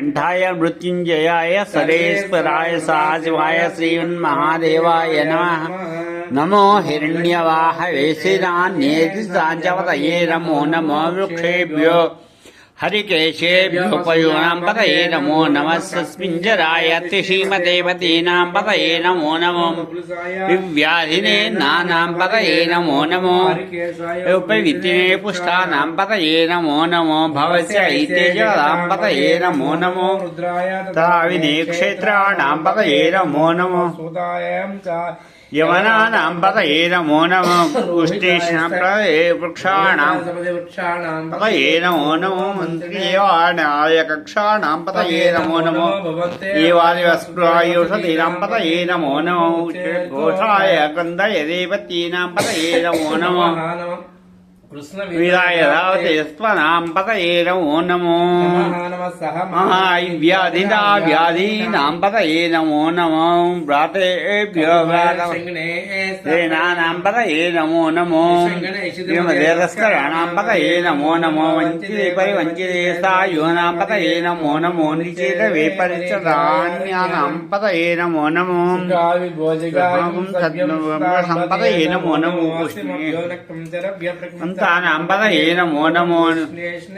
కంఠాయ మృత్యుంజయాయ సరేశ్వరాయ సాశివాయ శ్రీమన్మహాదేవాయ నమ. నమో హిరణ్యవాహ శ్రీరాన్యేతి సాంజవతయే నమో నమో వృక్షేభ్యో. హరికేశేభ్యోపయూనాం పతయే నమో నమస్మింజరాయ శ్రీమదేవతీనాం పతయే నమో నమో వివ్యాధినే నానాం పతయే నమో నమో ఉపవిత్తినే పుష్టానాం పతయే నమో నమో భవస్య ఐతేజాం పతయే నమో నమో తావినే క్షేత్రాణాం పతయే నమో నమో సుతాయం చ యవనానాం పతయే నమో నమో ఉష్ణేష్ణ ప్రదే వృక్షాణాం పతయే నమో నమో మంత్రియాణాయ కక్షాణాం పతయే నమో నమో ఏవాదివస్పృహాయుషధీనాం పతయే నమో నమో ఘోషాయ కందయ దేవతీనాం పతయే నమో నమో పతయే నమో. మహావ్యాధినా వ్యాధీనాం పతయే నమో. నమో పతయే నమో నమో. శ్రీమదేరస్కరాణాం పతయే నమో నమో. వంచితే పరివంచితే సాయూనాం పతయే నమో. నమో నిచేత విపరిచదాన్యానాం పతయే నమో నమో. సంపదయే నమో నమో తాను అంతానాం పతయే నమో నమో